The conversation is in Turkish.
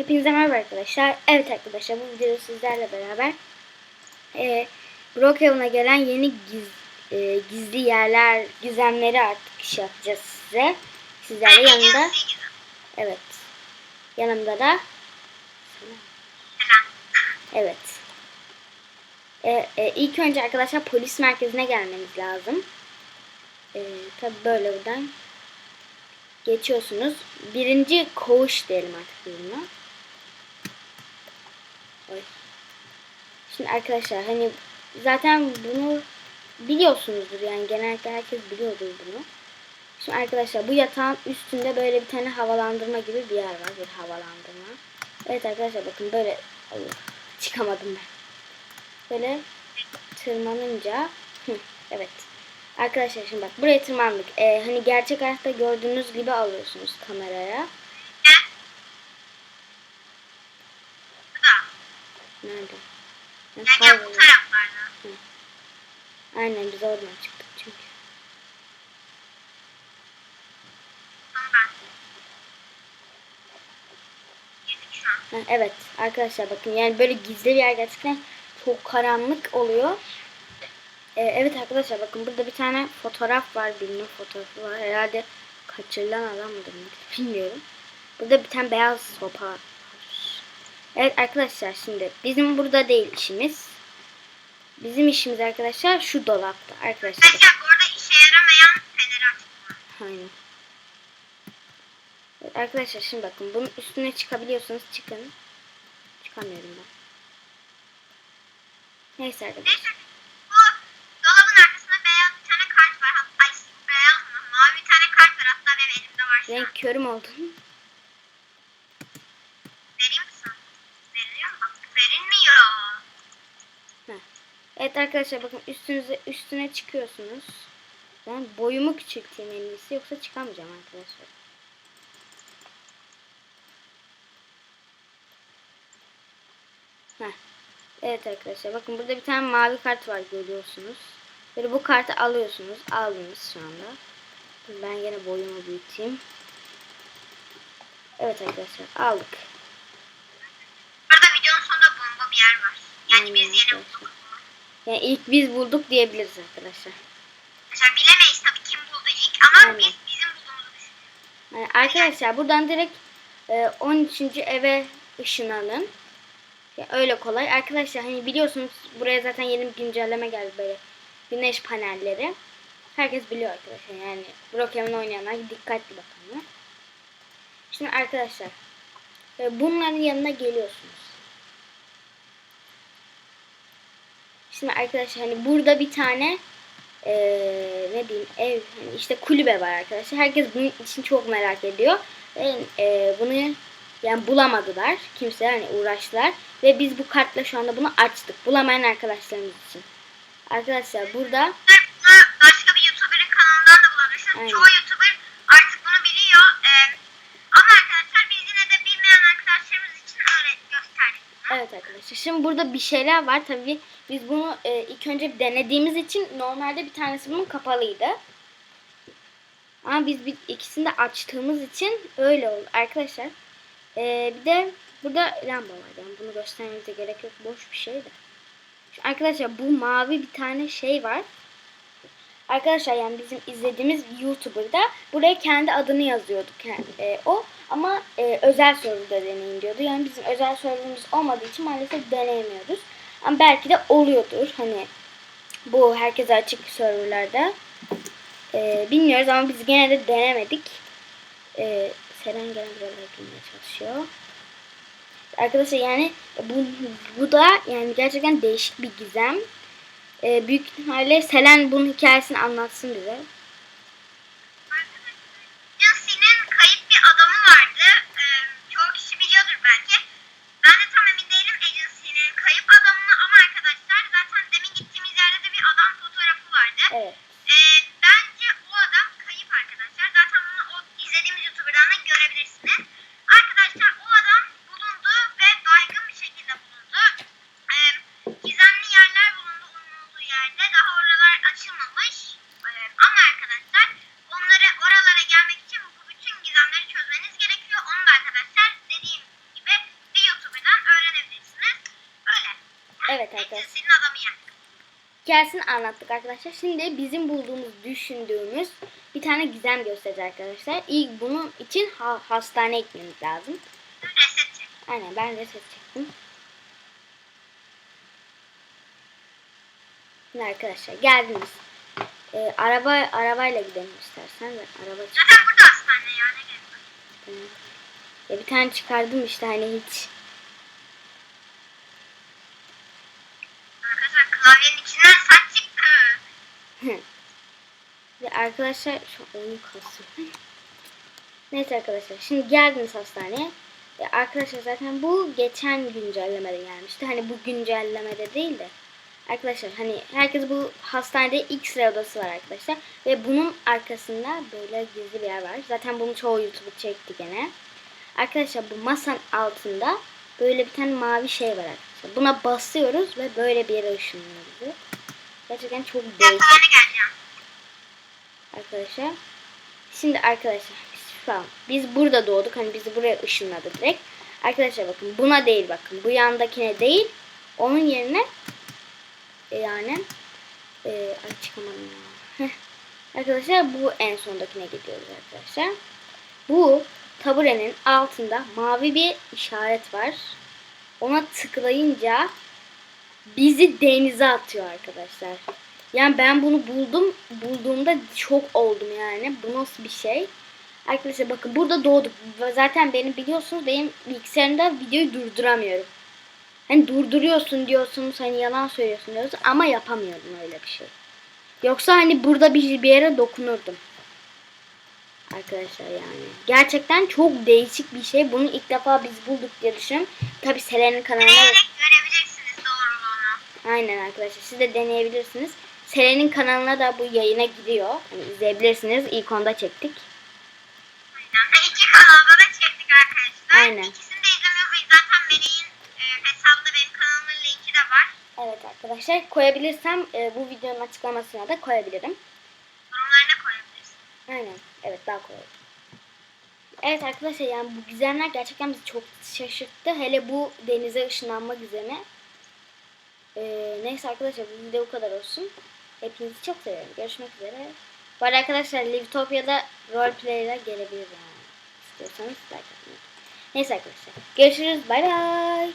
Hepinize merhaba arkadaşlar. Evet arkadaşlar bu videoda sizlerle beraber e, Brookhaven'a gelen yeni giz, e, gizli yerler, gizemleri artık iş yapacağız size. Sizlerle yanında evet. Yanımda da evet. E, e, ilk önce arkadaşlar polis merkezine gelmemiz lazım. E, Tabi böyle buradan geçiyorsunuz. Birinci koğuş diyelim artık buna. Oy. Şimdi arkadaşlar hani zaten bunu biliyorsunuzdur yani genellikle herkes biliyordur bunu. Şimdi arkadaşlar bu yatağın üstünde böyle bir tane havalandırma gibi bir yer var. Bir havalandırma. Evet arkadaşlar bakın böyle çıkamadım ben. Böyle tırmanınca evet. Arkadaşlar şimdi bak buraya tırmandık. Ee, hani gerçek hayatta gördüğünüz gibi alıyorsunuz kameraya. Nerede? Ben Ya gel bu kayboldum. taraflardan. Aynen biz oradan çıktık çünkü. Ha, evet arkadaşlar bakın yani böyle gizli bir yer gerçekten çok karanlık oluyor. Ee, evet arkadaşlar bakın burada bir tane fotoğraf var. Birinin fotoğrafı var. Herhalde kaçırılan adam mıdır bilmiyorum. Burada bir tane beyaz sopa. Evet arkadaşlar şimdi bizim burada değil işimiz. Bizim işimiz arkadaşlar şu dolapta. Arkadaşlar bu arada işe yaramayan feneri açtım. Aynen. Evet, arkadaşlar şimdi bakın bunun üstüne çıkabiliyorsanız çıkın. Çıkamıyorum ben. Neyse arkadaşlar. Neyse bu dolabın arkasında beyaz bir tane kart var. Hatta ay, beyaz mı? Mavi bir tane kart var. Hatta benim elimde var şu an. Renk körüm oldun. Evet arkadaşlar bakın üstünüze üstüne çıkıyorsunuz. Ben boyumu küçülteyim en iyisi yoksa çıkamayacağım arkadaşlar. Heh. Evet arkadaşlar bakın burada bir tane mavi kart var görüyorsunuz. Böyle bu kartı alıyorsunuz. Aldınız şu anda. Ben yine boyumu büyüteyim. Evet arkadaşlar aldık. Burada videonun sonunda bomba bir yer var. Yani Aynen biz arkadaşlar. bulduk. Yani ilk biz bulduk diyebiliriz arkadaşlar. Arkadaşlar bilemeyiz tabii kim buldu ilk ama Aynen. biz bizim bulduğumuzu düşünüyoruz. Yani arkadaşlar buradan direkt e, 13. eve ışınlanın. Ya öyle kolay. Arkadaşlar hani biliyorsunuz buraya zaten yeni bir güncelleme geldi böyle. Güneş panelleri. Herkes biliyor arkadaşlar yani Brookhaven oynayanlar dikkatli bakalım. Şimdi arkadaşlar e, bunların yanına geliyorsunuz. Şimdi arkadaşlar hani burada bir tane eee ne diyeyim ev hani işte kulübe var arkadaşlar. Herkes bunun için çok merak ediyor. Ve eee, bunu yani bulamadılar. Kimse hani uğraştılar. Ve biz bu kartla şu anda bunu açtık. Bulamayan arkadaşlarımız için. Arkadaşlar burada başka bir YouTuber'ın kanalından da bulabilirsiniz. Aynen. Çoğu YouTuber artık bunu biliyor. Ee, ama arkadaşlar biz yine de bilmeyen arkadaşlarımız için öyle gösterdik. evet arkadaşlar. Şimdi burada bir şeyler var. Tabii biz bunu e, ilk önce denediğimiz için normalde bir tanesi bunun kapalıydı. Ama biz bir, ikisini de açtığımız için öyle oldu. Arkadaşlar e, bir de burada lamba var. Yani bunu göstermemize gerek yok. Boş bir şey de. Arkadaşlar bu mavi bir tane şey var. Arkadaşlar yani bizim izlediğimiz YouTuber'da buraya kendi adını yazıyordu kendi, e, o ama e, özel serverda deneyin diyordu. Yani bizim özel serverımız olmadığı için maalesef deneyemiyoruz. Ama belki de oluyordur hani bu herkese açık serverlarda. E, bilmiyoruz ama biz gene de denemedik. E, Seren gene buralara girmeye çalışıyor. Arkadaşlar yani bu, bu da yani gerçekten değişik bir gizem. Ee, büyük ihtimalle Selen bunun hikayesini anlatsın bize. Fotoğrafı vardı. Evet. Ee, bence o adam kayıp arkadaşlar. Zaten bunu o izlediğimiz YouTuber'dan da görebilirsiniz. Arkadaşlar o adam bulundu ve baygın bir şekilde bulundu. Ee, gizemli yerler bulundu onun olduğu yerde. Daha oralar açılmamış. Ee, ama Evet arkadaşlar. Agency'nin adamı yani. Hikayesini anlattık arkadaşlar. Şimdi bizim bulduğumuz, düşündüğümüz bir tane gizem göstereceğiz arkadaşlar. İlk bunun için ha- hastaneye gitmemiz lazım. Aynen ben de ses çektim. Şimdi arkadaşlar geldiniz. Ee, araba arabayla gidelim istersen de araba Zaten burada hastane ya ne gerek var. Tamam. Ya bir tane çıkardım işte hani hiç. Arkadaşlar klavyenin. Ve arkadaşlar şu oyun kasıyor. Neyse arkadaşlar şimdi geldiniz hastaneye. E, arkadaşlar zaten bu geçen güncellemede gelmişti. Hani bu güncellemede değil de. Arkadaşlar hani herkes bu hastanede X-ray odası var arkadaşlar. Ve bunun arkasında böyle gizli bir yer var. Zaten bunu çoğu YouTuber çekti gene. Arkadaşlar bu masanın altında böyle bir tane mavi şey var arkadaşlar. Buna basıyoruz ve böyle bir yere ışınlıyor bizi. Gerçekten çok değişik arkadaşlar. Şimdi arkadaşlar biz şu an biz burada doğduk. Hani bizi buraya ışınladı direkt. Arkadaşlar bakın buna değil bakın. Bu yandakine değil. Onun yerine e, yani e, ay çıkamadım ya. Arkadaşlar bu en sondakine gidiyoruz arkadaşlar. Bu taburenin altında mavi bir işaret var. Ona tıklayınca bizi denize atıyor arkadaşlar. Yani ben bunu buldum. Bulduğumda çok oldum yani. Bu nasıl bir şey? Arkadaşlar bakın burada doğduk. Zaten benim biliyorsunuz benim bilgisayarımda videoyu durduramıyorum. Hani durduruyorsun diyorsunuz hani yalan söylüyorsun diyorsunuz ama yapamıyordum öyle bir şey. Yoksa hani burada bir, bir yere dokunurdum. Arkadaşlar yani. Gerçekten çok değişik bir şey. Bunu ilk defa biz bulduk diye düşünüyorum. Tabi Selen'in kanalına doğruluğunu. Aynen arkadaşlar siz de deneyebilirsiniz. Selen'in kanalına da bu yayına gidiyor. Hani izleyebilirsiniz. İlk onda çektik. Aynen. İki kanalda da çektik arkadaşlar. Aynen. İkisini de izlemiyorsanız zaten Meleğin e, hesabında benim kanalımın linki de var. Evet arkadaşlar koyabilirsem e, bu videonun açıklamasına da koyabilirim. Yorumlarına koyabilirsiniz. Aynen. Evet daha kolay. Evet arkadaşlar yani bu gizemler gerçekten bizi çok şaşırttı. Hele bu denize ışınlanma gizemi. Ee, neyse arkadaşlar bu video bu kadar olsun. Hepinizi çok seviyorum. Görüşmek üzere. Bu arada arkadaşlar Livtopia'da roleplay'ler gelebilir yani. İstiyorsanız like atmayı. Neyse arkadaşlar. Görüşürüz. Bay bay.